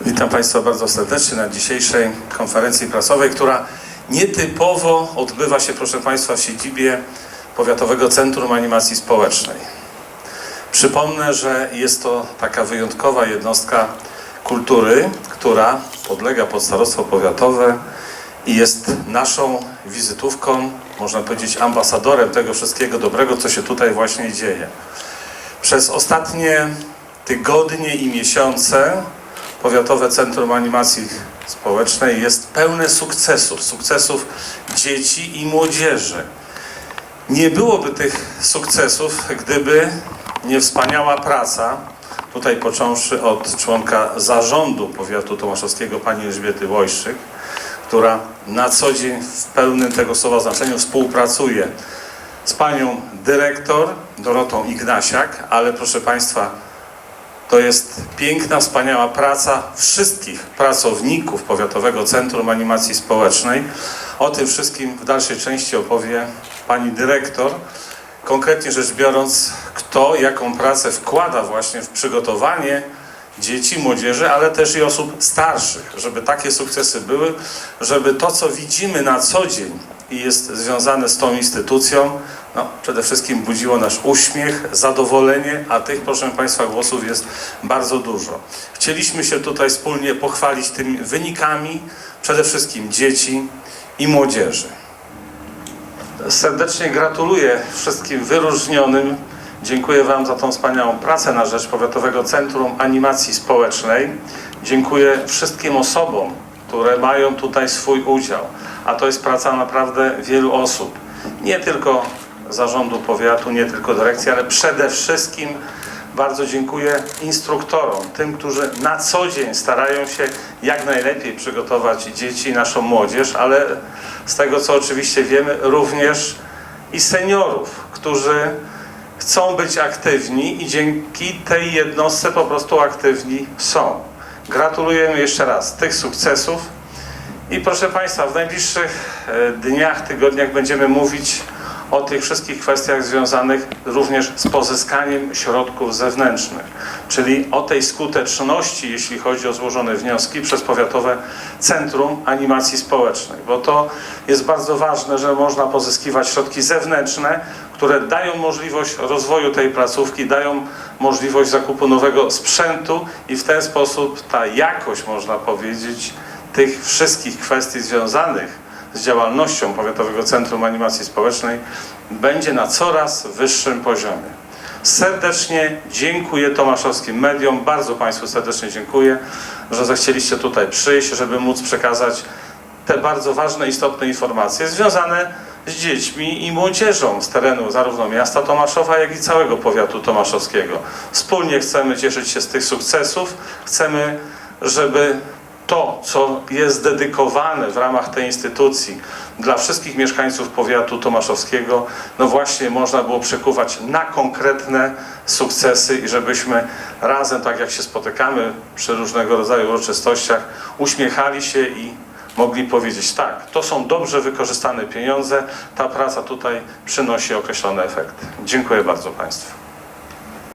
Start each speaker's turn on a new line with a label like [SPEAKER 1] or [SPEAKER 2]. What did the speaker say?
[SPEAKER 1] Witam Państwa bardzo serdecznie na dzisiejszej konferencji prasowej, która nietypowo odbywa się, proszę Państwa, w siedzibie Powiatowego Centrum Animacji Społecznej. Przypomnę, że jest to taka wyjątkowa jednostka kultury, która podlega pod starostwo powiatowe i jest naszą wizytówką, można powiedzieć ambasadorem tego wszystkiego dobrego, co się tutaj właśnie dzieje. Przez ostatnie tygodnie i miesiące Powiatowe Centrum Animacji Społecznej jest pełne sukcesów, sukcesów dzieci i młodzieży. Nie byłoby tych sukcesów, gdyby nie wspaniała praca, tutaj począwszy od członka zarządu powiatu tomaszowskiego, pani Elżbiety Wojszyk, która na co dzień w pełnym tego słowa znaczeniu współpracuje z panią dyrektor Dorotą Ignasiak, ale proszę Państwa, to jest piękna, wspaniała praca wszystkich pracowników Powiatowego Centrum Animacji Społecznej. O tym wszystkim w dalszej części opowie pani dyrektor. Konkretnie rzecz biorąc, kto jaką pracę wkłada właśnie w przygotowanie dzieci, młodzieży, ale też i osób starszych, żeby takie sukcesy były, żeby to, co widzimy na co dzień i jest związane z tą instytucją, no, przede wszystkim budziło nasz uśmiech, zadowolenie, a tych, proszę Państwa, głosów jest bardzo dużo. Chcieliśmy się tutaj wspólnie pochwalić tymi wynikami, przede wszystkim dzieci i młodzieży. Serdecznie gratuluję wszystkim wyróżnionym. Dziękuję Wam za tą wspaniałą pracę na rzecz Powiatowego Centrum Animacji Społecznej. Dziękuję wszystkim osobom, które mają tutaj swój udział. A to jest praca naprawdę wielu osób. Nie tylko zarządu powiatu, nie tylko dyrekcji, ale przede wszystkim bardzo dziękuję instruktorom, tym, którzy na co dzień starają się jak najlepiej przygotować dzieci, naszą młodzież, ale z tego co oczywiście wiemy, również i seniorów, którzy chcą być aktywni i dzięki tej jednostce po prostu aktywni są. Gratulujemy jeszcze raz tych sukcesów i proszę Państwa, w najbliższych e, dniach, tygodniach będziemy mówić o tych wszystkich kwestiach związanych również z pozyskaniem środków zewnętrznych, czyli o tej skuteczności, jeśli chodzi o złożone wnioski przez Powiatowe Centrum Animacji Społecznej, bo to jest bardzo ważne, że można pozyskiwać środki zewnętrzne, które dają możliwość rozwoju tej placówki, dają możliwość zakupu nowego sprzętu i w ten sposób ta jakość, można powiedzieć, tych wszystkich kwestii związanych z działalnością Powiatowego Centrum Animacji Społecznej będzie na coraz wyższym poziomie. Serdecznie dziękuję tomaszowskim mediom, bardzo Państwu serdecznie dziękuję, że zechcieliście tutaj przyjść, żeby móc przekazać te bardzo ważne, istotne informacje związane z dziećmi i młodzieżą z terenu zarówno miasta Tomaszowa, jak i całego powiatu tomaszowskiego. Wspólnie chcemy cieszyć się z tych sukcesów, chcemy, żeby to, co jest dedykowane w ramach tej instytucji dla wszystkich mieszkańców powiatu tomaszowskiego, no właśnie można było przekuwać na konkretne sukcesy i żebyśmy razem, tak jak się spotykamy przy różnego rodzaju uroczystościach, uśmiechali się i mogli powiedzieć tak, to są dobrze wykorzystane pieniądze, ta praca tutaj przynosi określone efekty. Dziękuję bardzo Państwu.